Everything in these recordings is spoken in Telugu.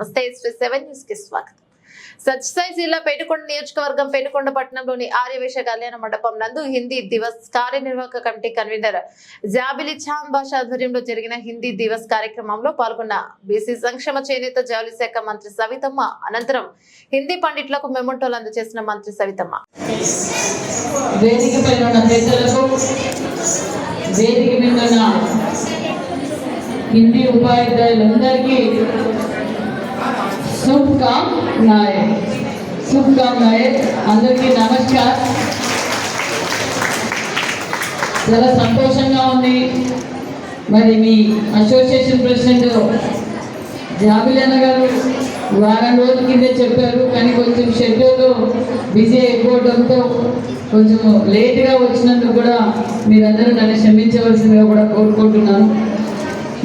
నమస్తే సెవెన్ న్యూస్కి స్వాగతం. సత్యసాయి జిల్లా పెనుకొండ నియోజకవర్గం పెనుకొండ పట్టణంలోని ఆర్యవేశ కళ్యాణ మండపం నందు హిందీ దివస్ కార్యనిర్వాహక కమిటీ కన్వీనర్ జాబిలి చాంద్ భాష ఆధ్వర్యంలో జరిగిన హిందీ దివస్ కార్యక్రమంలో పాల్గొన్న బీసీ సంక్షేమ చేనేత జౌలి శాఖ మంత్రి సవితమ్మ అనంతరం హిందీ పండిట్లకు మెమోటోలు అందజేసిన మంత్రి సవితమ్మ. వేదిక హిందీ ఉపాధ్యాయులందరికీ శుభకామనాయే నాయక్ నాయక్ అందరికీ నమస్కారం. చాలా సంతోషంగా ఉంది. మరి మీ అసోసియేషన్ ప్రెసిడెంట్ జాబిలన్న గారు వారం రోజుల కిందే చెప్పారు. కానీ కొంచెం షెడ్యూల్ బిజీ అయిపోవడంతో కొంచెం లేట్గా వచ్చినందుకు కూడా మీరందరూ నన్ను క్షమించవలసిందిగా కూడా కోరుకుంటున్నాను.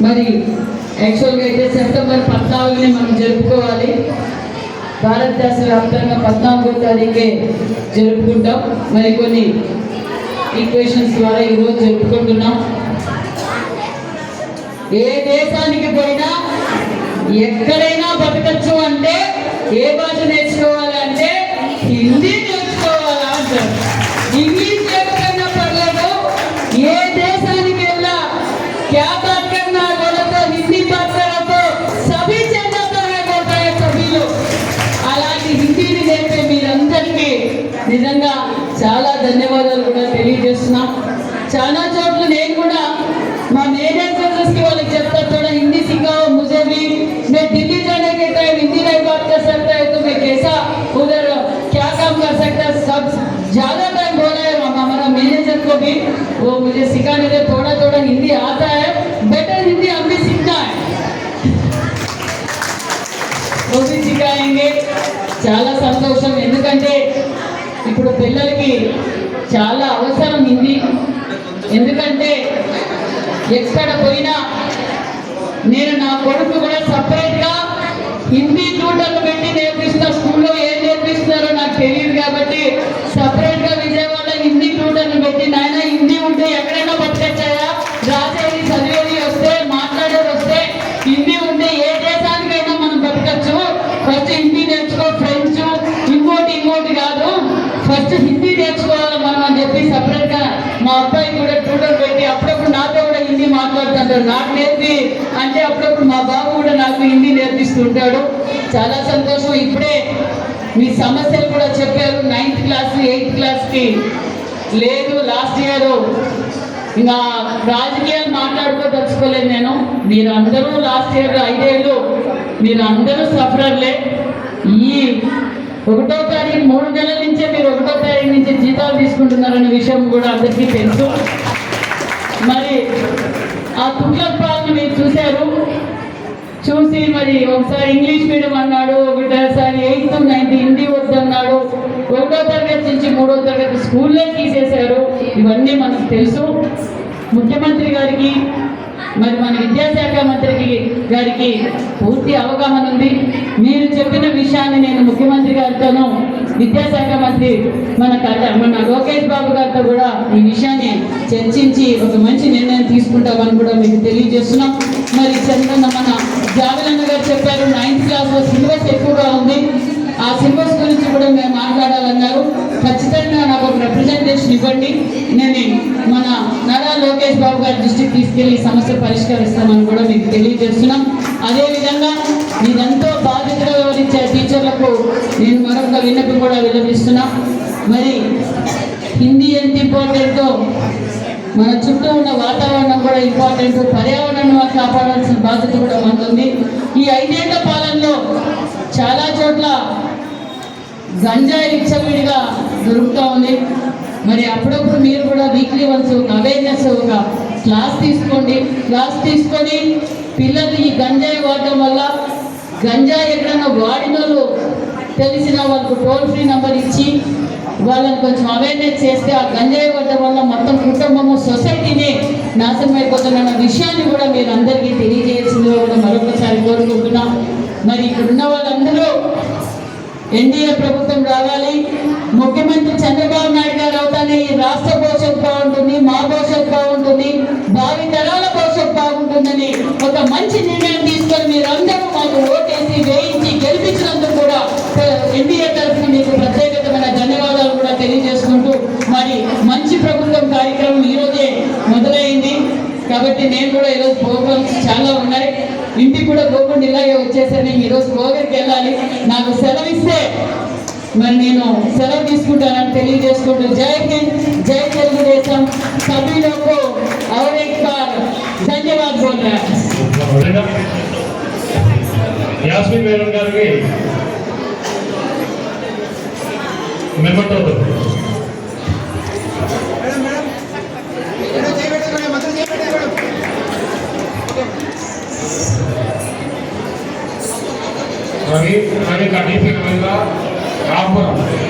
మరి యాక్చువల్గా అయితే సెప్టెంబర్ పద్నాలుగుని మనం జరుపుకోవాలి. భారతదేశ వ్యాప్తంగా పద్నాలుగో తారీఖే జరుపుకుంటాం. మరి కొన్ని ఈక్వేషన్స్ ద్వారా ఈరోజు జరుపుకుంటున్నాం. ఏ దేశానికి పోయినా ఎక్కడైనా బతకచ్చు అంటే ఏ భాష నేర్చుకోవాలి? ధన్యవాదాలు కూడా తెలియజేస్తున్నాం చాలా చోట్ల నేను కూడా మా మేనేజర్స్ కి వాళ్ళకి చెప్తా थोड़ा हिंदी सिखाओ मुझे भी मैं दिल्ली जाने के टाइम हिंदी नहीं बात कर सकता है तो मैं कैसा उधर क्या काम कर सकता है सब ज्यादा टाइम बोला है हम- हमारा मैनेजर को भी वो मुझे सिखाने दे చాలా అవసరం హిందీ ఎందుకంటే ఎక్కడ పోయినా నేను నా కొడుకు కూడా సపరేట్గా హిందీ ట్యూటర్లు పెట్టి నేర్పిస్తున్నా స్కూల్లో ఏం నేర్పిస్తున్నారో నాకు తెలియదు కాబట్టి సపరేట్గా విజయవాడ హిందీ ట్యూటర్లు పెట్టి నా హిందీ మాట్లాడుతుంటాడు నాకు నేర్పి. అంటే అప్పుడప్పుడు మా బాబు కూడా నాకు హిందీ నేర్పిస్తుంటాడు చాలా సంతోషం. ఇప్పుడే మీ సమస్యలు కూడా చెప్పారు. నైన్త్ క్లాస్ ఎయిత్ క్లాస్కి లేదు లాస్ట్ ఇయర్ ఇంకా రాజకీయాలు మాట్లాడుకోదలుచుకోలేదు నేను. మీరు అందరూ లాస్ట్ ఇయర్ ఐదేళ్ళు మీరు అందరూ సఫరర్లే. ఈ ఒకటో తారీఖు మూడు నెలల నుంచే మీరు ఒకటో తారీఖు నుంచి జీతాలు తీసుకుంటున్నారనే విషయం కూడా అందరికీ తెలుసు. మరి తుగ్లక్ పాలన మీరు చూశారు. చూసి మరి ఒకసారి ఇంగ్లీష్ మీడియం అన్నాడు ఒకసారి ఎయిత్ నైన్త్ హిందీ వద్దన్నాడు ఒకటో తరగతి నుంచి మూడో తరగతి స్కూల్లో తీసేశారు. ఇవన్నీ మనకు తెలుసు. ముఖ్యమంత్రి గారికి మరి మన విద్యాశాఖ మంత్రికి గారికి పూర్తి అవగాహన ఉంది. మీరు చెప్పిన విషయాన్ని నేను ముఖ్యమంత్రి గారితోనూ విద్యాశాఖ మంత్రి మన మన లోకేష్ బాబు గారితో కూడా ఈ విషయాన్ని చర్చించి ఒక మంచి నిర్ణయం తీసుకుంటామని కూడా మీకు తెలియజేస్తున్నాం. మరి చంద్రన్న మన జావెలన్న గారు చెప్పారు నైన్త్ క్లాస్లో సిలబస్ ఎక్కువగా ఉంది. ఆ సిలబస్ గురించి కూడా మేము మాట్లాడాలన్నారు. ఖచ్చితంగా నాకు ఒక రిప్రజెంటేషన్ ఇవ్వండి. నేను మన నారా లోకేష్ బాబు గారి దృష్టికి తీసుకెళ్ళి సమస్య పరిష్కరిస్తామని కూడా మీకు తెలియజేస్తున్నాం. అదేవిధంగా మీరెంతో బాధ్యతగా వివరించే టీచర్లకు నేను మరొక విన్నపం కూడా విలపిస్తున్నా మరి హిందీ ఎంత ఇంపార్టెంటో మన చుట్టూ ఉన్న వాతావరణం కూడా ఇంపార్టెంట్. పర్యావరణం కాపాడాల్సిన బాధ్యత కూడా మనకుంది ఈ ఐదేళ్ళ పాలనలో చాలా చోట్ల గంజాయి విచ్చలవిడిగా దొరుకుతూ ఉంది. మరి అప్పుడప్పుడు మీరు కూడా వీక్లీ వన్స్ ఒక అవేర్నెస్ ఒక క్లాస్ తీసుకోండి. క్లాస్ తీసుకొని పిల్లలు ఈ గంజాయి వాడటం వల్ల గంజాయి ఎక్కడన్నా వాడిన తెలిసిన వాళ్ళకు టోల్ ఫ్రీ నెంబర్ ఇచ్చి వాళ్ళని కొంచెం అవేర్నెస్ చేస్తే ఆ గంజాయి వాడటం వల్ల మొత్తం కుటుంబము సొసైటీని నాశనం అయిపోతున్న విషయాన్ని కూడా మీరు అందరికీ తెలియజేయాల్సిందిగా ఎన్డీఏ ప్రభుత్వం రావాలి. ముఖ్యమంత్రి చంద్రబాబు నాయుడు గారు అవుతానే ఈ రాష్ట్ర భవిష్యత్తు బాగుంటుంది మా భవిష్యత్తు బాగుంటుంది భావి తరాల భవిష్యత్తు బాగుంటుందని ఒక మంచి నిర్ణయం తీసుకొని మీరందరూ మాకు ఓటేసి వేయించి గెలిపించినందుకు కూడా ఎన్డీఏ తరఫున మీకు ప్రత్యేకతమైన ధన్యవాదాలు కూడా తెలియజేసుకుంటూ మరి మంచి ప్రభుత్వం కార్యక్రమం ఈరోజే మొదలైంది. కాబట్టి నేను కూడా ఈరోజు ప్రోగ్రామ్స్ చాలా ఉన్నాయి. ఇంటికి కూడా గోకుండా ఇలాగే వచ్చేసరికి ఈరోజు గోగరికి వెళ్ళాలి. నాకు మరి నేను సెలవు తీసుకుంటానని తెలియజేసుకుంటూ జై హింద్ జై తెలుగుదేశం सभी लोग को और एक बार धन्यवाद बोल रहा है యాస్మిన్ మేడం గారికి మెమోటో రవి రవి కడీపీ వెళ్ళ రాపురం காப்பரம்